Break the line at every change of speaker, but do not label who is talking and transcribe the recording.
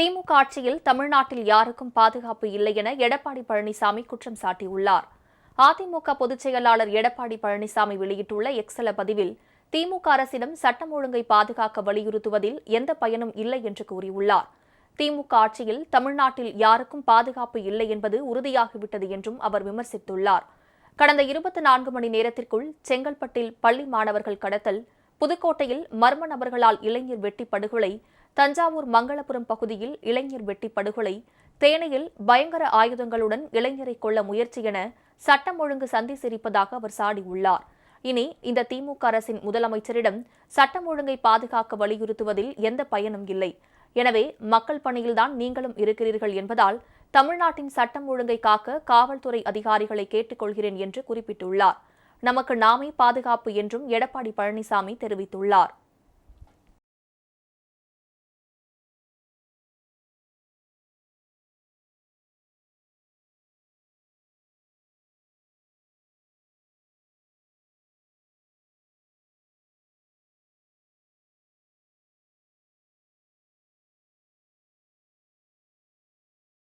திமுக ஆட்சியில் தமிழ்நாட்டில் யாருக்கும் பாதுகாப்பு இல்லை என எடப்பாடி பழனிசாமி குற்றம் சாட்டியுள்ளார் அதிமுக பொதுச் செயலாளர் எடப்பாடி பழனிசாமி வெளியிட்டுள்ள எக்ஸல பதிவில் திமுக அரசிடம் சட்டம் ஒழுங்கை பாதுகாக்க வலியுறுத்துவதில் எந்த பயனும் இல்லை என்று கூறியுள்ளார் திமுக ஆட்சியில் தமிழ்நாட்டில் யாருக்கும் பாதுகாப்பு இல்லை என்பது உறுதியாகிவிட்டது என்றும் அவர் விமர்சித்துள்ளார் கடந்த இருபத்தி நான்கு மணி நேரத்திற்குள் செங்கல்பட்டில் பள்ளி மாணவர்கள் கடத்தல் புதுக்கோட்டையில் மர்ம நபர்களால் இளைஞர் வெட்டி படுகொலை தஞ்சாவூர் மங்களபுரம் பகுதியில் இளைஞர் வெட்டி படுகொலை தேனையில் பயங்கர ஆயுதங்களுடன் இளைஞரை கொள்ள முயற்சி என சட்டம் ஒழுங்கு சந்தி சிரிப்பதாக அவர் சாடியுள்ளார் இனி இந்த திமுக அரசின் முதலமைச்சரிடம் சட்டம் ஒழுங்கை பாதுகாக்க வலியுறுத்துவதில் எந்த பயனும் இல்லை எனவே மக்கள் பணியில்தான் நீங்களும் இருக்கிறீர்கள் என்பதால் தமிழ்நாட்டின் சட்டம் ஒழுங்கை காக்க காவல்துறை அதிகாரிகளை கேட்டுக்கொள்கிறேன் என்று குறிப்பிட்டுள்ளார் நமக்கு நாமே பாதுகாப்பு என்றும் எடப்பாடி பழனிசாமி தெரிவித்துள்ளார்